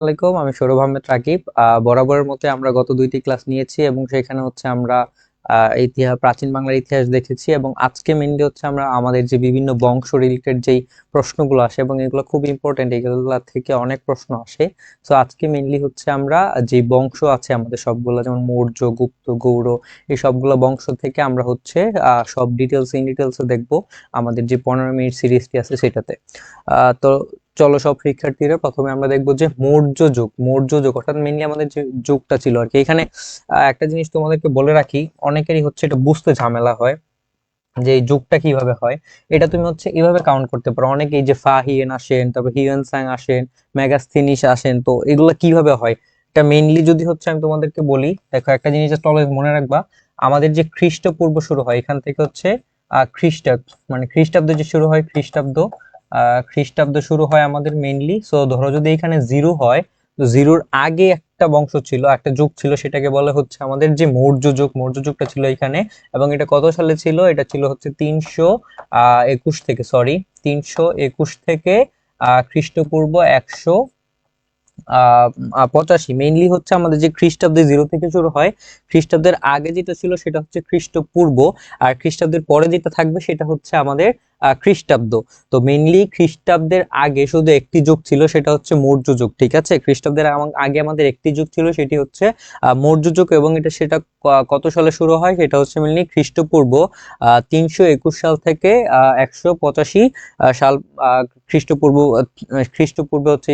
আলাইকুম আমি সৌরভ আহমেদ রাকিব। বরাবরের মতে আমরা গত দুইটি ক্লাস নিয়েছি এবং সেখানে হচ্ছে আমরা ইতিহাস প্রাচীন বাংলার ইতিহাস দেখেছি এবং আজকে মেনলি হচ্ছে আমরা আমাদের যে বিভিন্ন বংশ রিলেটেড যেই প্রশ্নগুলো আসে এবং এগুলো খুব ইম্পর্টেন্ট এগুলো থেকে অনেক প্রশ্ন আসে। তো আজকে মেনলি হচ্ছে আমরা যে বংশ আছে আমাদের সবগুলো, যেমন মৌর্য, গুপ্ত, গৌড়, এই সবগুলো বংশ থেকে আমরা হচ্ছে সব ডিটেলস ইন ডিটেলস দেখব আমাদের যে পনেরো মিনিট সিরিজটি আছে সেটাতে। তো চলো সব শিক্ষার্থীরা প্রথমে আমরা দেখব যে মৌর্য যুগ মৌর্য যুগ, অর্থাৎ মেনলি আমাদের যে যুগটা ছিল আর কি। এখানে একটা জিনিস তোমাদেরকে বলে রাখি, অনেকেরই হচ্ছে এটা বুঝতে ঝামেলা হয় যে যুগটা কীভাবে হয়। এটা তুমি হচ্ছে এভাবে কাউন্ট করতে পারো। অনেকেই যে ফা হিয়েন আসেন, তারপর হিউয়েন সাং আসেন মেগাস্থিনিস আসেন, তো এগুলো কীভাবে হয়? এটা মেইনলি যদি হচ্ছে আমি তোমাদেরকে বলি, দেখো একটা জিনিস জাস্ট অলওয়েজ মনে রাখবা, আমাদের যে খ্রিস্টপূর্ব শুরু হয়, এখান থেকে হচ্ছে খ্রিস্টাব্দ মানে খ্রিস্টাব্দ যে শুরু হয়, খ্রিস্টাব্দ খ্রিস্টাব্দ শুরু হয় আমাদের মেইনলি সো ধরো যদি এখানে জিরো হয়, তো জিরোর আগে একটা বংশ ছিল, একটা যুগ ছিল, সেটাকে বলে হচ্ছে আমাদের যে মৌর্য যুগ। মৌর্য যুগটা ছিল এখানে, এবং এটা কত সালে ছিল? এটা ছিল হচ্ছে তিনশো একুশ থেকে সরি তিনশো একুশ থেকে খ্রিস্টপূর্ব একশো পঁচাশি। মেইনলি হচ্ছে আমাদের যে খ্রিস্টাব্দে জিরো থেকে শুরু হয়, খ্রিস্টাব্দের আগে যেটা ছিল সেটা হচ্ছে খ্রিস্টপূর্ব, আর খ্রিস্টাব্দের পরে যেটা থাকবে সেটা হচ্ছে আমাদের খ্রিস্টাব্দ। তো মেইনলি খ্রিস্টাব্দের আগে শুধু একটি যুগ ছিল, সেটা হচ্ছে মৌর্য যুগ, ঠিক আছে? খ্রিস্টাব্দের আগে আমাদের একটি যুগ ছিল, সেটি হচ্ছে মৌর্য যুগ এবং এটা সেটা কত সালে শুরু হয়? সেটা হচ্ছে মেইনলি খ্রিস্টপূর্ব তিনশো একুশ সাল থেকে একশো পঁচাশি সাল খ্রিস্টপূর্ব খ্রিস্টপূর্বে হচ্ছে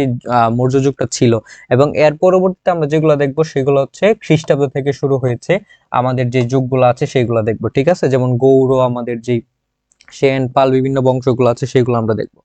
মৌর্য যুগটা ছিল। এবং এর পরবর্তীতে আমরা যেগুলো দেখব, সেগুলো হচ্ছে খ্রিস্টাব্দ থেকে শুরু হয়েছে, আমাদের যে যুগগুলো আছে, সেগুলো দেখব, ঠিক আছে? যেমন গৌড়, আমাদের যে সেন পাল বিভিন্ন বংশগুলো আছে, সেগুলো আমরা দেখব।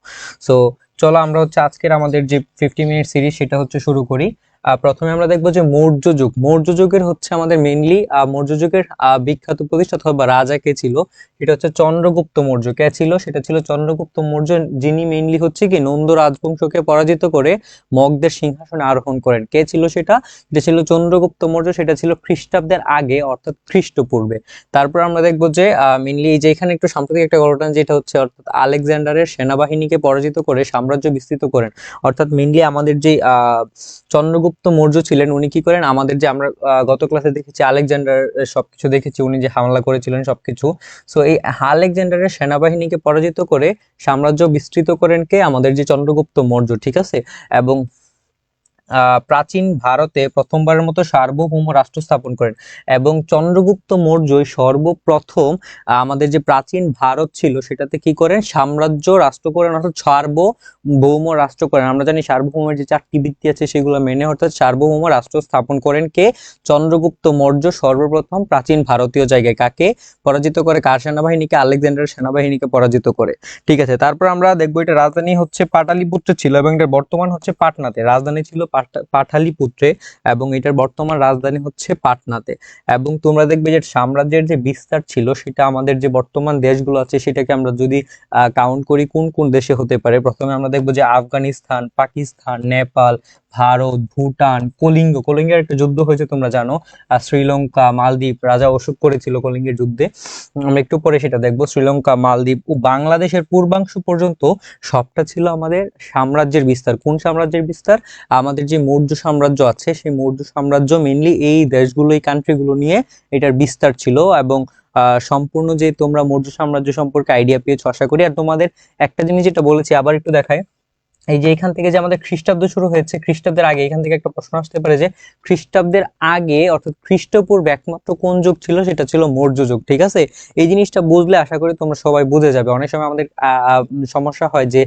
সো চলো আমরা হচ্ছে আজকের আমাদের যে ফিফটি মিনিট সিরিজ সেটা হচ্ছে শুরু করি। প্রথমে আমরা দেখব যে মৌর্য যুগ মৌর্য যুগের হচ্ছে আমাদের মেইনলি মৌর্য যুগের বিখ্যাত প্রতিষ্ঠাতা বা রাজা কে ছিল? সেটা হচ্ছে চন্দ্রগুপ্ত মৌর্য। কে ছিল? সেটা ছিল চন্দ্রগুপ্ত মৌর্য যিনি মেইনলি হচ্ছে কি নন্দ রাজবংশকে পরাজিত করে মগধের সিংহাসনে আরোহণ করেন। কে ছিল সেটা? এটা ছিল চন্দ্রগুপ্ত মৌর্য সেটা ছিল খ্রিস্টাব্দের আগে অর্থাৎ খ্রিস্টপূর্বে। তারপর আমরা দেখব যে মেইনলি এই যে এখানে একটু সাম্প্রতিক একটা ঘটনা যেটা হচ্ছে অর্থাৎ আলেকজান্ডারের সেনাবাহিনীকে পরাজিত করে সাম্রাজ্য বিস্তৃত করেন। অর্থাৎ মেনলি আমাদের যে আহ, চন্দ্রগুপ্ত মৌর্য ছিলেন, উনি কি করেন? আমাদের যে আমরা গত ক্লাসে দেখেছি আলেকজান্ডার সবকিছু দেখেছি, উনি যে হামলা করেছিলেন সবকিছু। সো এই আলেকজান্ডারের সেনাবাহিনীকে পরাজিত করে সাম্রাজ্য বিস্তৃত করেন কে? আমাদের যে চন্দ্রগুপ্ত মৌর্য, ঠিক আছে? এবং প্রাচীন ভারতে প্রথমবারের মতো সার্বভৌম রাষ্ট্র স্থাপন করেন। এবং চন্দ্রগুপ্ত মৌর্যই সর্বপ্রথম আমাদের যে প্রাচীন ভারত ছিল, সেটাতে কি করেন? সাম্রাজ্য রাষ্ট্র করেন, অর্থাৎ সার্বভৌম রাষ্ট্র করেন। আমরা জানি সার্বভৌমের যে চারটি ভিত্তি আছে, সেগুলো মেনে অর্থাৎ সার্বভৌম রাষ্ট্র স্থাপন করেন কে? চন্দ্রগুপ্ত মৌর্য সর্বপ্রথম প্রাচীন ভারতীয় জায়গায়। কাকে? পরাজিত করে কার সেনাবাহিনীকে? আলেকজান্ডার সেনাবাহিনীকে পরাজিত করে। ঠিক আছে, তারপর আমরা দেখব এটা রাজধানী হচ্ছে পাটালিপুত্র ছিল এবং এটার বর্তমান হচ্ছে পাটনাতে। রাজধানী ছিল পাটা- পুত্রে এবং এটার বর্তমান রাজধানী হচ্ছে পাটনাতে। এবং তোমরা দেখবে যে সাম্রাজ্যের যে বিস্তার ছিল, সেটা আমাদের যে বর্তমান দেশগুলো আছে, সেটাকে আমরা যদি কাউন্ট করি, কোন কোন দেশে হতে পারে? প্রথমে আমরা দেখব যে আফগানিস্তান, পাকিস্তান, নেপাল ভারত, ভুটান, কলিঙ্গ। কলিঙ্গের একটা যুদ্ধ হয়েছে, তোমরা জানো। আর শ্রীলঙ্কা, মালদ্বীপ, রাজা অশোক করেছিল কলিঙ্গের যুদ্ধে। আমরা একটু পরে সেটা দেখব। শ্রীলঙ্কা, মালদ্বীপ ও বাংলাদেশের পূর্বাংশ পর্যন্ত সবটা ছিল আমাদের সাম্রাজ্যের বিস্তার। কোন সাম্রাজ্যের বিস্তার? আমাদের যে মৌর্য সাম্রাজ্য আছে, সেই মৌর্য সাম্রাজ্য মেইনলি এই দেশগুলো, এই কান্ট্রিগুলো নিয়ে এটার বিস্তার ছিল এবং সম্পূর্ণ যে তোমরা মৌর্য সাম্রাজ্য সম্পর্কে আইডিয়া পেয়েছ, আশা করি। আর তোমাদের একটা জিনিস যেটা বলেছি, আবার একটু দেখায় এই যে এখান থেকে যে আমাদের খ্রিস্টাব্দ শুরু হয়েছে, খ্রিস্টাব্দের আগে, এখান থেকে একটা প্রশ্ন আসতে পারে যে, খ্রিস্টাব্দের আগে, অর্থাৎ খ্রিস্টপূর্বে একমাত্র কোন যুগ ছিল? সেটা ছিল মৌর্য যুগ, ঠিক আছে? এই জিনিসটা বুঝলে আশা করি তোমরা সবাই বুঝে যাবে। অনেক সময় আমাদের সমস্যা হয় যে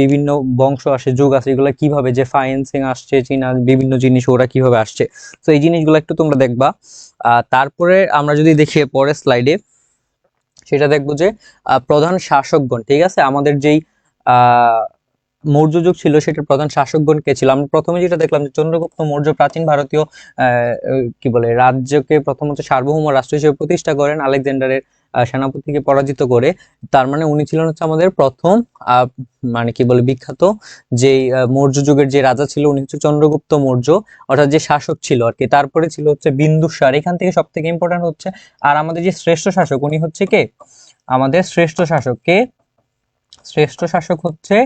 বিভিন্ন বংশ আসে, যুগ আসে, এগুলো কীভাবে যে ফাইন্সিং আসছে, চীনা, বিভিন্ন জিনিস ওরা কীভাবে আসছে? তো এই জিনিসগুলো একটু তোমরা দেখবা। তারপরে আমরা যদি দেখি পরের স্লাইডে সেটা দেখব যে প্রধান শাসকগণ, ঠিক আছে? আমাদের যেই আহ মৌর্য যুগ ছিল, সেটার প্রধান শাসকগণ কে ছিল? আমরা প্রথমে যেটা দেখলাম যে চন্দ্রগুপ্ত মৌর্য প্রাচীন ভারতীয় কি বলে, রাজ্যকে প্রথমত সার্বভৌম রাষ্ট্র হিসেবে প্রতিষ্ঠা করেন আলেকজান্ডারের সেনাপতিকে পরাজিত করে। তার মানে উনি ছিলেন হচ্ছে আমাদের প্রথম মানে কি বলে, বিখ্যাত যে মৌর্য যুগের যে রাজা ছিল, উনি হচ্ছে চন্দ্রগুপ্ত মৌর্য, অর্থাৎ যে শাসক ছিল আর কি। তারপরে ছিল হচ্ছে বিন্দুসার। এখান থেকে সব থেকে ইম্পর্টেন্ট হচ্ছে, আর আমাদের যে শ্রেষ্ঠ শাসক, উনি হচ্ছে কে? আমাদের শ্রেষ্ঠ শাসক কে? শ্রেষ্ঠ শাসক হচ্ছে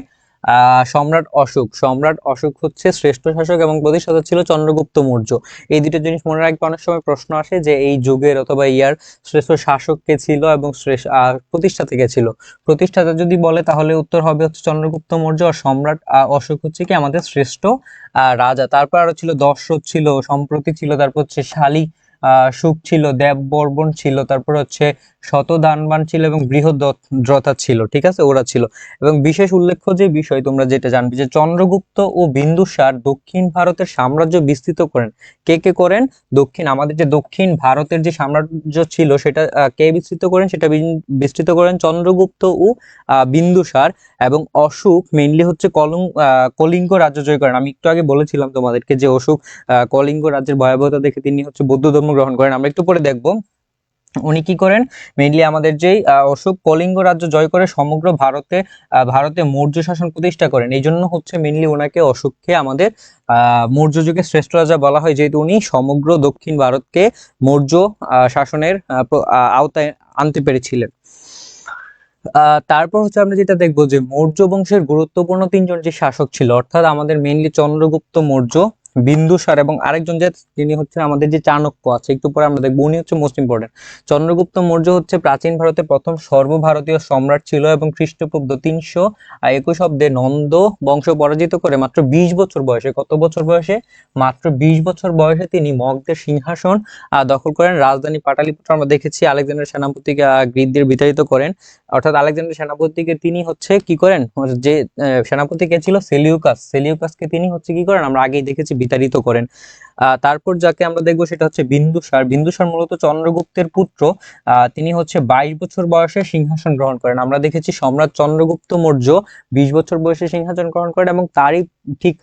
সম্রাট অশোক। সম্রাট অশোক হচ্ছে শ্রেষ্ঠ শাসক এবং প্রতিষ্ঠাতা ছিল চন্দ্রগুপ্ত মৌর্য। এই দুটো জিনিস মনে রাখবে অনেক সময় প্রশ্ন আসে যে এই যুগের অথবা ইয়ার শ্রেষ্ঠ শাসক কে ছিল এবং শ্রেষ্ঠ আহ, প্রতিষ্ঠাতা কে ছিল? প্রতিষ্ঠাতা যদি বলে তাহলে উত্তর হবে হচ্ছে চন্দ্রগুপ্ত মৌর্য আর সম্রাট অশোক হচ্ছে কি আমাদের শ্রেষ্ঠ রাজা। তারপর আরও ছিল দশরথ ছিল সম্প্রতি ছিল তারপর হচ্ছে শালী আহ সুখ ছিল, দেব বর্মন ছিল, তারপর হচ্ছে শতদানবান ছিল এবং বৃহদ্রথা ছিল, ঠিক আছে? ওরা ছিল। এবং বিশেষ উল্লেখ্য যে বিষয় তোমরা যেটা জানবে যে চন্দ্রগুপ্ত ও বিন্দুসার দক্ষিণ ভারতের সাম্রাজ্য বিস্তৃত করেন। কে কে করেন? দক্ষিণ, আমাদের যে দক্ষিণ ভারতের যে সাম্রাজ্য ছিল সেটা কে বিস্তৃত করেন? সেটা বিস্তৃত করেন চন্দ্রগুপ্ত ও বিন্দুসার এবং অশোক মেইনলি হচ্ছে কলং কলিঙ্গ রাজ্য জয় করেন। আমি একটু আগে বলেছিলাম তোমাদেরকে যে অশোক কলিঙ্গ রাজ্যের ভয়াবহতা দেখে তিনি হচ্ছে বৌদ্ধ ধর্ম গ্রহণ করেন। আমরা একটু পরে দেখব উনি কি করেন। মেইনলি আমাদের যেই অশোক কলিঙ্গ রাজ্য জয় করে সমগ্র ভারতে ভারতে মৌর্য শাসন প্রতিষ্ঠা করেন। এই জন্য হচ্ছে মেইনলি ওনাকে অশোককে আমাদের মৌর্য যুগের শ্রেষ্ঠ রাজা বলা হয়। যেহেতু উনি সমগ্র দক্ষিণ ভারতকে মৌর্য শাসনের আওতায় আনতে পেরেছিলেন। তারপর হচ্ছে আমরা যেটা দেখব যে মৌর্য বংশের গুরুত্বপূর্ণ তিনজন যে শাসক ছিল, অর্থাৎ আমাদের মেইনলি চন্দ্রগুপ্ত মৌর্য বিন্দুসার এবং আরেকজন যে তিনি হচ্ছে আমাদের যে চাণক্য আছে, একটু পরে আমরা দেখব, উনি হচ্ছে মোস্ট ইম্পর্টেন্ট চন্দ্রগুপ্ত মৌর্য হচ্ছে প্রাচীন ভারতের প্রথম সর্বভারতীয় সম্রাট ছিল এবং খ্রিস্টপূর্ব তিনশো একুশ অব্দে নন্দ বংশ পরাজিত করে মাত্র বিশ বছর বয়সে, কত বছর বয়সে? মাত্র বিশ বছর বয়সে তিনি মগধের সিংহাসন দখল করেন। রাজধানী পাটালিপুত্র আমরা দেখেছি, আলেকজান্ডার সেনাপতিকে গ্রিকদের বিতাড়িত করেন। অর্থাৎ আলেকজান্ডার সেনাপতিকে তিনি হচ্ছে কি করেন? যে সেনাপতি কে ছিল? সেলিউকাস। সেলিউকাসকে তিনি হচ্ছে কি করেন? আমরা আগেই দেখেছি বিতাড়িত করেন। তারপর যাকে আমরা দেখব সেটা হচ্ছে বিন্দুসার বিন্দুসার মূলত চন্দ্রগুপ্তের পুত্র। তিনি হচ্ছে বাইশ বছর বয়সে সিংহাসন গ্রহণ করেন। আমরা দেখেছি সম্রাট চন্দ্রগুপ্ত মৌর্য বিশ বছর বয়সে সিংহাসন গ্রহণ করেন এবং তারই ঠিক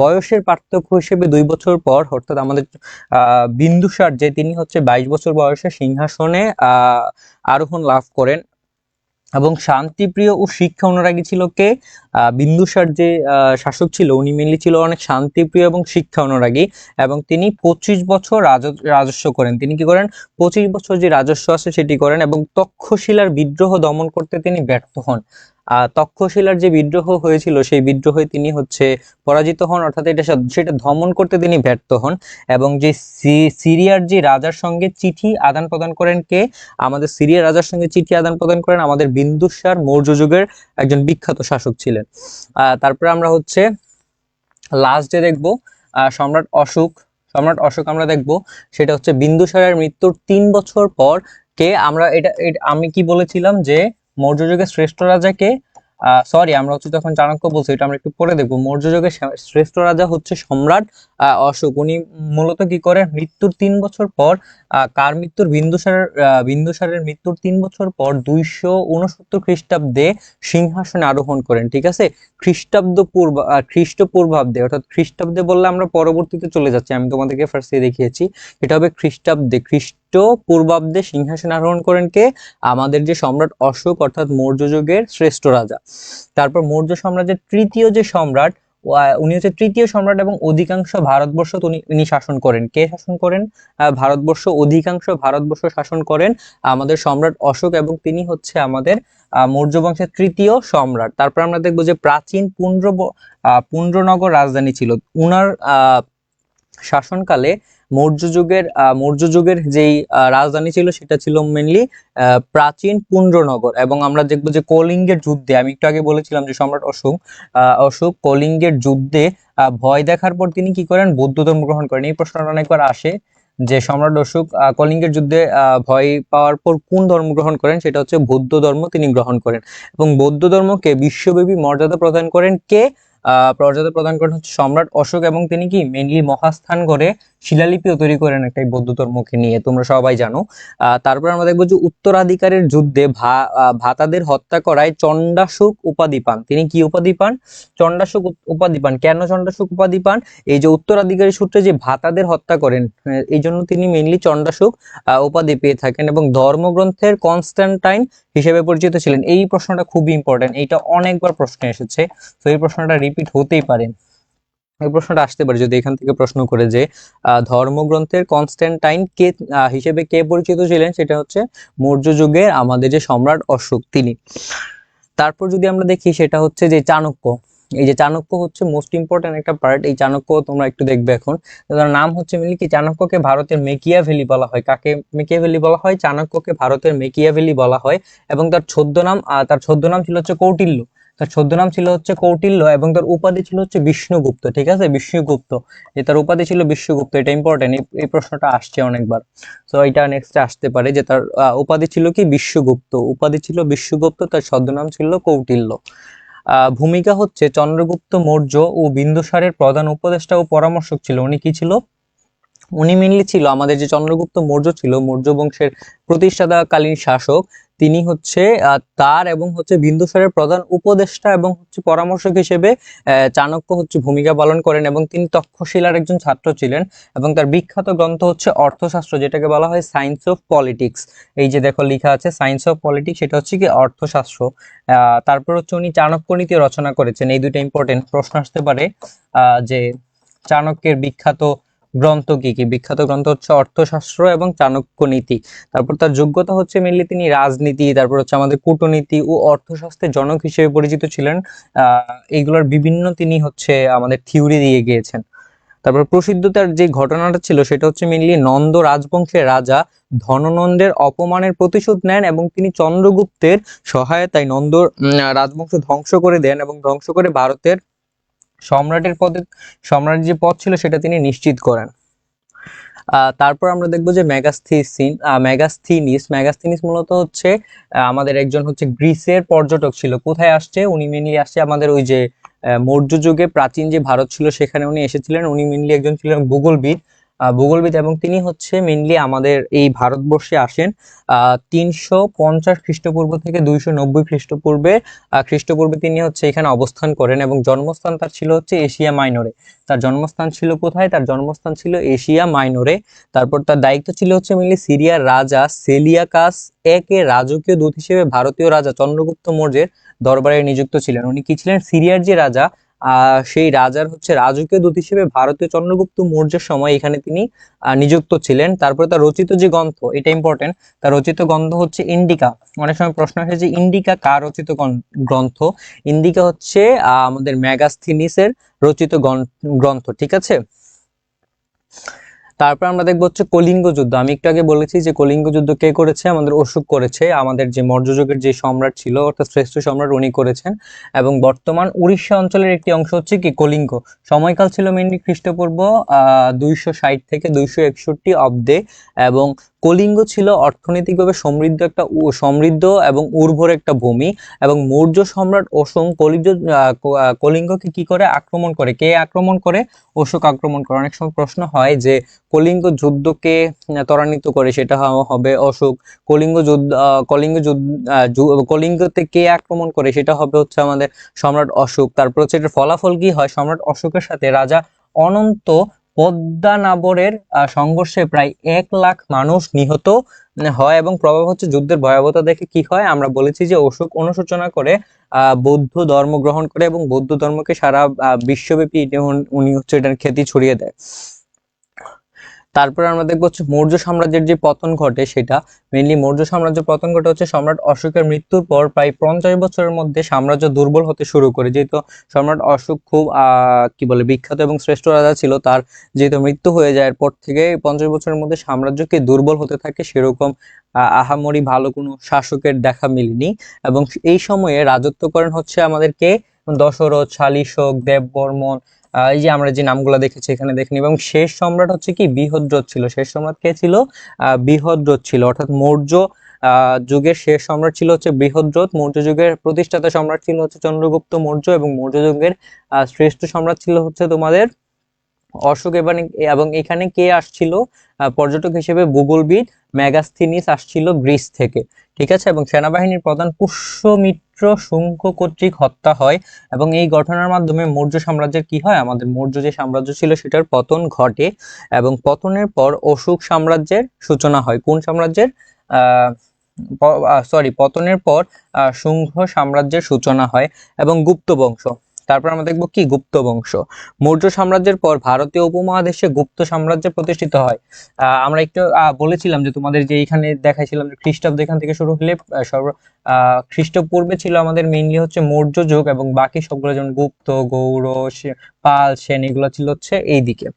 বয়সের পার্থক্য হিসেবে দুই বছর পর অর্থাৎ আমাদের বিন্দুসার যে তিনি হচ্ছে বাইশ বছর বয়সে সিংহাসনে আরোহণ লাভ করেন। এবং শান্তিপ্রিয় ও শিক্ষা অনুরাগী ছিল কে? বিন্দুসার যে শাসক ছিল, উনি মেনলি ছিল অনেক শান্তিপ্রিয় এবং শিক্ষা অনুরাগী এবং তিনি পঁচিশ বছর রাজ- রাজস্ব করেন। তিনি কি করেন? পঁচিশ বছর যে রাজস্ব আছে সেটি করেন এবং তক্ষশিলার বিদ্রোহ দমন করতে তিনি ব্যর্থ হন। তক্ষশিলার যে বিদ্রোহ হয়েছিল, সেই বিদ্রোহে তিনি হচ্ছে পরাজিত হন। অর্থাৎ এটা সেটা দমন করতে তিনি ব্যর্থ হন। এবং যে সিরিয়ার যে রাজার সঙ্গে চিঠি আদান প্রদান করেন কে? আমাদের সিরিয়া রাজার সঙ্গে চিঠি আদান প্রদান করেন আমাদের বিন্দুসার মৌর্য যুগের একজন বিখ্যাত শাসক ছিলেন। তারপরে আমরা হচ্ছে লাস্ট ডে দেখব সম্রাট অশোক সম্রাট অশোক আমরা দেখব, সেটা হচ্ছে বিন্দুসারের মৃত্যুর তিন বছর পর কে? আমরা এটা- আমি কি বলেছিলাম যে মৌর্য যুগের শ্রেষ্ঠ রাজাকে সরি আমরা হচ্ছে যখন চাণক্য বলছি, এটা আমরা একটু পরে দেখব। মৌর্য যুগের শ্রেষ্ঠ রাজা হচ্ছে সম্রাট অশোক উনি মূলত কি করেন? মৃত্যুর তিন বছর পর কার মৃত্যুর? বিন্দুসারের বিন্দুসারের মৃত্যুর তিন বছর পর দুইশো উনসত্তর খ্রিস্টাব্দে সিংহাসনে আরোহণ করেন, ঠিক আছে? খ্রিস্টাব্দ পূর্ব খ্রিস্টপূর্বাব্দে, অর্থাৎ খ্রিস্টাব্দে বললে আমরা পরবর্তীতে চলে যাচ্ছি, আমি তোমাদেরকে ফার্স্টে দেখিয়েছি। এটা হবে খ্রিস্টাব্দে। খ্রিস্ট পূর্বাব্দে সিংহাসন আরোহণ করেন কে? আমাদের যে সম্রাট অশোক, অর্থাৎ মৌর্য যুগের শ্রেষ্ঠ রাজা। তারপর মৌর্য সাম্রাজ্যের তৃতীয় যে সম্রাট উনি হচ্ছে তৃতীয় সম্রাট এবং অধিকাংশ ভারতবর্ষ উনি শাসন করেন। কে শাসন করেন? ভারতবর্ষ, অধিকাংশ ভারতবর্ষ শাসন করেন আমাদের সম্রাট অশোক এবং তিনি হচ্ছে আমাদের মৌর্য বংশের তৃতীয় সম্রাট। তারপর আমরা দেখব যে প্রাচীন পুন্ড্র পুন্ড্রনগর রাজধানী ছিল। উনার শাসনকালে মৌর্য যুগের মৌর্য যুগের যেই রাজধানী ছিল সেটা ছিল মেনলি প্রাচীন পুন্ড্রনগর এবং আমরা দেখব যে কলিঙ্গের যুদ্ধে, আমি একটু আগে বলেছিলাম যে সম্রাট অশোক অশোক কলিঙ্গের যুদ্ধে ভয় দেখার পর তিনি কি করেন? বৌদ্ধ ধর্ম গ্রহণ করেন। এই প্রশ্নটা অনেকবার আসে যে সম্রাট অশোক কলিঙ্গের যুদ্ধে ভয় পাওয়ার পর কোন ধর্ম গ্রহণ করেন? সেটা হচ্ছে বৌদ্ধ ধর্ম তিনি গ্রহণ করেন এবং বৌদ্ধ ধর্মকে বিশ্বব্যাপী মর্যাদা প্রদান করেন কে? আহ, মর্যাদা প্রদান করেন হচ্ছে সম্রাট অশোক এবং তিনি কি? মেনলি মহাস্থান করে শিলালিপিও তৈরি করেন একটা বৌদ্ধ ধর্মকে নিয়ে তোমরা সবাই জানো। তারপর আমরা দেখব যে উত্তরাধিকারের যুদ্ধে ভাতাদের হত্যা করায় চণ্ডাসুক উপাধি পান। তিনি কি উপাধি পান? চণ্ডাসুক উপাধি পান। কেন চণ্ডাসুক উপাধি পান? এই যে উত্তরাধিকারী সূত্রে যে ভাতাদের হত্যা করেন এই জন্য তিনি মেনলি চণ্ডাসুক আহ, উপাধি পেয়ে থাকেন এবং ধর্মগ্রন্থের কনস্ট্যান্টাইন হিসেবে পরিচিত ছিলেন। এই প্রশ্নটা খুবই ইম্পর্টেন্ট এইটা অনেকবার প্রশ্নে এসেছে। তো এই প্রশ্নটা রিপিট হতেই পারে। এই প্রশ্নটা আসতে পারে যদি এখান থেকে প্রশ্ন করে যে ধর্মগ্রন্থের কনস্ট্যান্টাইন কে হিসেবে কে পরিচিত ছিলেন? সেটা হচ্ছে মৌর্য যুগের আমাদের যে সম্রাট অশোক, তিনি। তারপর যদি আমরা দেখি, সেটা হচ্ছে যে চাণক্য। এই যে চাণক্য হচ্ছে মোস্ট ইম্পর্টেন্ট একটা পার্ট এই চাণক্য তোমরা একটু দেখবে এখন। তার নাম হচ্ছে মিলি কি? চাণক্যকে ভারতের মেকিয়া ভ্যালি বলা হয়। কাকে মেকিয়া ভ্যালি বলা হয়? চাণক্যকে ভারতের মেকিয়া ভ্যালি বলা হয়। এবং তার ছদ্মনাম তার ছদ্মনাম ছিল হচ্ছে কৌটিল্য। তার ছদ্মনাম ছিল হচ্ছে কৌটিল্য এবং তার উপাধি ছিল হচ্ছে বিষ্ণুগুপ্ত, ঠিক আছে? বিষ্ণুগুপ্ত। যে তার উপাধি ছিল বিষ্ণুগুপ্ত, এটা ইম্পর্টেন্ট এই প্রশ্নটা আসছে অনেকবার। তো এটা নেক্সট আসতে পারে যে তার উপাধি ছিল কি? বিশ্বগুপ্ত উপাধি ছিল বিশ্বগুপ্ত তার ছদ্মনাম ছিল কৌটিল্য। ভূমিকা হচ্ছে চন্দ্রগুপ্ত মৌর্য ও বিন্দুসারের প্রধান উপদেষ্টা ও পরামর্শক ছিল। উনি কি ছিল? উনি মেনলি ছিল, আমাদের যে চন্দ্রগুপ্ত মৌর্য ছিল, মৌর্য বংশের প্রতিষ্ঠাতাকালীন শাসক, তিনি হচ্ছে তার এবং হচ্ছে বিন্দুসারের প্রধান উপদেষ্টা এবং হচ্ছে পরামর্শক হিসেবে চাণক্য হচ্ছে ভূমিকা পালন করেন এবং তিনি তক্ষশিলার একজন ছাত্র ছিলেন এবং তার বিখ্যাত গ্রন্থ হচ্ছে অর্থশাস্ত্র, যেটাকে বলা হয় সায়েন্স অফ পলিটিক্স এই যে দেখো লেখা আছে সায়েন্স অফ পলিটিক্স সেটা হচ্ছে কি অর্থশাস্ত্র। তারপর হচ্ছে উনি চাণক্য নীতি রচনা করেছেন। এই দুটো ইম্পর্টেন্ট প্রশ্ন আসতে পারে যে চাণক্যের বিখ্যাত গ্রন্থ কি কি? বিখ্যাত গ্রন্থ হচ্ছে অর্থশাস্ত্র এবং চাণক্য নীতি। তারপর তার যোগ্যতা হচ্ছে মেনলি তিনি রাজনীতি, তারপর হচ্ছে আমাদের কূটনীতি ও অর্থশাস্ত্রের জনক হিসেবে পরিচিত ছিলেন। এইগুলোর বিভিন্ন তিনি হচ্ছে আমাদের থিওরি দিয়ে গিয়েছেন। তারপর প্রসিদ্ধ তার যে ঘটনাটা ছিল, সেটা হচ্ছে মেনলি নন্দ রাজবংশের রাজা ধননন্দের অপমানের প্রতিশোধ নেন এবং তিনি চন্দ্রগুপ্তের সহায়তায় নন্দ রাজবংশ ধ্বংস করে দেন এবং ধ্বংস করে ভারতের সম্রাটের পদে সম্রাট যে পদ ছিল সেটা তিনি নিশ্চিত করেন। তারপর আমরা দেখব যে মেগাস্থিসিন মেগাস্থিনিস মেগাস্থিনিস মূলত হচ্ছে আমাদের একজন হচ্ছে গ্রিসের পর্যটক ছিল। কোথায় আসছে? উনি মেনলি আসছে আমাদের ওই যে মৌর্য যুগে, প্রাচীন যে ভারত ছিল সেখানে উনি এসেছিলেন। উনি মেনলি একজন ছিলেন ভূগোলবিদ। ভূগোলবিদ এবং তিনি হচ্ছে মেনলি আমাদের এই ভারতবর্ষে আসেন। তিনশো পঞ্চাশ খ্রিস্টপূর্ব থেকে দুইশো নব্বই খ্রিস্টপূর্বে খ্রিস্টপূর্বে তিনি হচ্ছে এখানে অবস্থান করেন এবং জন্মস্থান তার ছিল হচ্ছে এশিয়া মাইনরে। তার জন্মস্থান ছিল কোথায়? তার জন্মস্থান ছিল এশিয়া মাইনরে। তারপর তার দায়িত্ব ছিল হচ্ছে মেনলি সিরিয়ার রাজা সেলিয়াকাস একে রাজকীয় দূত হিসেবে ভারতীয় রাজা চন্দ্রগুপ্ত মৌর্যের দরবারে নিযুক্ত ছিলেন। উনি কি ছিলেন? সিরিয়ার যে রাজা সেই রাজার হচ্ছে রাজকীয় দূত হিসেবে ভারতীয় চন্দ্রগুপ্ত মৌর্যের সময় এখানে তিনি নিযুক্ত ছিলেন। তারপরে তার রচিত যে গ্রন্থ, এটা ইম্পর্টেন্ট তার রচিত গ্রন্থ হচ্ছে ইন্ডিকা। অনেক সময় প্রশ্ন আসে যে ইন্ডিকা কার রচিত গ্রন্থ? ইন্ডিকা হচ্ছে আমাদের ম্যাগাস্থিনিসের রচিত গ্রন্থ, ঠিক আছে? তারপর আমরা দেখব হচ্ছে কলিঙ্গ যুদ্ধ। আমি একটু আগে বলেছি যে কলিঙ্গ যুদ্ধ কে করেছে? আমাদের অসুখ করেছে। আমাদের যে মর্যযুগের যে সম্রাট ছিল, অর্থাৎ শ্রেষ্ঠ সম্রাট উনি করেছেন। এবং বর্তমান উড়িষ্যা অঞ্চলের একটি অংশ হচ্ছে কি? কলিঙ্গ। সময়কাল ছিল মেনলি খ্রিস্টপূর্ব, আহ, দুইশো ষাট থেকে দুইশো একষট্টি অব্দে। এবং কলিঙ্গ ছিল অর্থনৈতিকভাবে সমৃদ্ধ একটা সমৃদ্ধ এবং উর্বর একটা ভূমি এবং মৌর্য সম্রাট অশোক কলিঙ্গ কলিঙ্গকে কি করে? আক্রমণ করে। কে আক্রমণ করে? অশোক আক্রমণ করে। অনেক সময় প্রশ্ন হয় যে, কলিঙ্গ যুদ্ধকে ত্বরান্বিত করে সেটা হবে অশোক। কলিঙ্গ যুদ্ধ কলিঙ্গ যুদ্ধ কলিঙ্গতে কে আক্রমণ করে সেটা হবে হচ্ছে আমাদের সম্রাট অশোক। তারপর হচ্ছে এটার ফলাফল কি হয়? সম্রাট অশোকের সাথে রাজা অনন্ত পদ্মানাবরের আহ, সংঘর্ষে প্রায় এক লাখ মানুষ নিহত হয় এবং প্রভাব হচ্ছে যুদ্ধের ভয়াবহতা দেখে কি হয়? আমরা বলেছি যে অশোক অনুশোচনা করে বৌদ্ধ ধর্ম গ্রহণ করে এবং বৌদ্ধ ধর্মকে সারা বিশ্বব্যাপী উনি হচ্ছে এটার খ্যাতি ছড়িয়ে দেয়। তারপরে আমরা দেখব হচ্ছে মৌর্য সাম্রাজ্যের যে পতন ঘটে সেটা মেইনলি মৌর্য সাম্রাজ্যের পতন ঘটে হচ্ছে সম্রাট অশোকের মৃত্যুর পর প্রায় পঞ্চাশ বছরের মধ্যে সাম্রাজ্য দুর্বল হতে শুরু করে। যেহেতু সম্রাট অশোক খুব কি বলে বিখ্যাত এবং শ্রেষ্ঠ রাজা ছিল তার যেহেতু মৃত্যু হয়ে যায় এরপর থেকে পঞ্চাশ বছরের মধ্যে সাম্রাজ্যকে দুর্বল হতে থাকে সেরকম আহ, আহামরি ভালো কোনো শাসকের দেখা মিলেনি। এবং এই সময়ে রাজত্ব করেন হচ্ছে আমাদেরকে দশরথ শালীশক দেববর্মন এই যে আমরা যে নামগুলো দেখেছি, এখানে দেখে নিব। এবং শেষ সম্রাট হচ্ছে কি? বৃহদ্রথ ছিল। শেষ সম্রাট কে ছিল? বৃহদ্রথ ছিল। অর্থাৎ মৌর্য যুগের শেষ সম্রাট ছিল হচ্ছে বৃহদ্রথ মৌর্য যুগের প্রতিষ্ঠাতা সম্রাট ছিল হচ্ছে চন্দ্রগুপ্ত মৌর্য এবং মৌর্য যুগের শ্রেষ্ঠ সম্রাট ছিল হচ্ছে তোমাদের অশোক এবং এবং এখানে কে আসছিল? পর্যটক হিসেবে ভূগোলবিদ ম্যাগাস্থিনিস আসছিল গ্রিস থেকে। ঠিক আছে? এবং সেনাবাহিনীর প্রধান পুষ্যমিত্র শুঙ্গ কর্তৃক হত্যা হয় এবং এই ঘটনার মাধ্যমে মৌর্য সাম্রাজ্যের কি হয়? আমাদের মৌর্য যে সাম্রাজ্য ছিল সেটার পতন ঘটে এবং পতনের পর অশোক সাম্রাজ্যের সূচনা হয়। কোন সাম্রাজ্যের? সরি পতনের পর শুঙ্গ সাম্রাজ্যের সূচনা হয় এবং গুপ্ত বংশ। তারপর আমরা দেখব কি গুপ্ত বংশ। মৌর্য সাম্রাজ্যের পর ভারতীয় উপমহাদেশে গুপ্ত সাম্রাজ্য প্রতিষ্ঠিত হয়। আমরা একটু বলেছিলাম যে তোমাদের যে এখানে দেখাইছিলাম যে খ্রিস্টাব্দ এখান থেকে শুরু হলে সর্ব খ্রিস্টপূর্বে ছিল আমাদের মেইনলি হচ্ছে মৌর্য যুগ এবং বাকি সবগুলো যেমন গুপ্ত সে- পাল, সেন, এগুলো ছিল হচ্ছে এই দিকে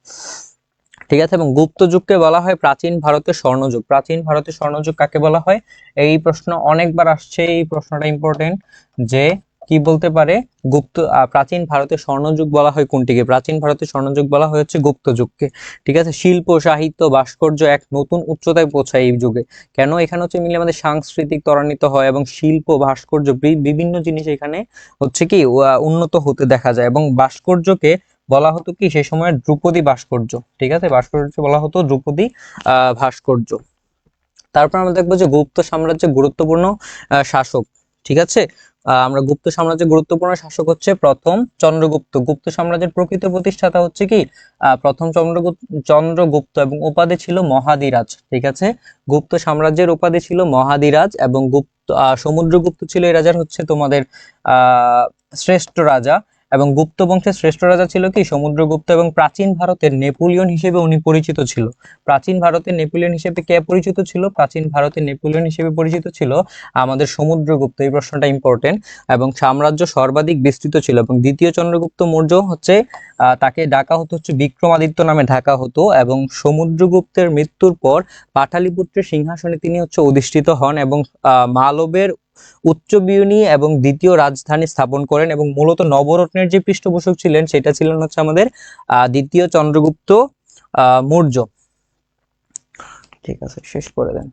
ঠিক আছে, এবং গুপ্ত যুগকে বলা হয় প্রাচীন ভারতের স্বর্ণযুগ। প্রাচীন ভারতের স্বর্ণযুগ কাকে বলা হয়? এই প্রশ্ন অনেকবার আসছে, এই প্রশ্নটা ইম্পর্টেন্ট যে কি বলতে পারে? গুপ্ত প্রাচীন ভারতের স্বর্ণযুগ বলা হয় কোনটিকে? প্রাচীন ভারতের স্বর্ণযুগ বলা হয় হচ্ছে গুপ্ত যুগকে ঠিক আছে? শিল্প, সাহিত্য, ভাস্কর্য এক নতুন উচ্চতায় পৌঁছায় এই যুগে। কেন? এখানে হচ্ছে মিলে আমাদের সাংস্কৃতিক ত্বরান্বিত হয় এবং শিল্প, ভাস্কর্য বিভিন্ন জিনিস এখানে হচ্ছে কি উন্নত হতে দেখা যায় এবং ভাস্কর্যকে বলা হতো কি সেই সময় ধ্রুপদী ভাস্কর্য। ঠিক আছে? ভাস্কর্য বলা হতো ধ্রুপদী আহ ভাস্কর্য। তারপর আমরা দেখব যে গুপ্ত সাম্রাজ্যের গুরুত্বপূর্ণ শাসক। ঠিক আছে? আমরা গুপ্ত সাম্রাজ্যের গুরুত্বপূর্ণ শাসক হচ্ছে প্রথম চন্দ্রগুপ্ত। গুপ্ত সাম্রাজ্যের প্রকৃত প্রতিষ্ঠাতা হচ্ছে কি? প্রথম চন্দ্রগুপ্ত চন্দ্রগুপ্ত এবং উপাধি ছিল মহাদিরাজ, ঠিক আছে? গুপ্ত সাম্রাজ্যের উপাধি ছিল মহাদিরাজ এবং গুপ্ত সমুদ্রগুপ্ত ছিল এই রাজার হচ্ছে তোমাদের শ্রেষ্ঠ রাজা। এবং গুপ্ত বংশের শ্রেষ্ঠ রাজা ছিল কি? সমুদ্রগুপ্ত এবং প্রাচীন ভারতের নেপোলিয়ন হিসেবে উনি পরিচিত ছিল। প্রাচীন ভারতের নেপোলিয়ন হিসেবে কে পরিচিত ছিল? প্রাচীন ভারতের নেপোলিয়ন হিসেবে পরিচিত ছিল আমাদের সমুদ্রগুপ্ত। এই প্রশ্নটা ইম্পর্টেন্ট এবং সাম্রাজ্য সর্বাধিক বিস্তৃত ছিল এবং দ্বিতীয় চন্দ্রগুপ্ত মৌর্য হচ্ছে তাকে ডাকা হতো হচ্ছে বিক্রমাদিত্য নামে ঢাকা হতো এবং সমুদ্রগুপ্তের মৃত্যুর পর পাটালিপুত্রের সিংহাসনে তিনি হচ্ছে অধিষ্ঠিত হন এবং আহ, মালবের বিউনি এবং দ্বিতীয় রাজধানী স্থাপন করেন এবং মূলত নবরত্নের যে পৃষ্ঠপোষক ছিলেন, সেটা ছিলেন হচ্ছে আমাদের দ্বিতীয় চন্দ্রগুপ্ত মৌর্য। ঠিক আছে, শেষ করে দেন।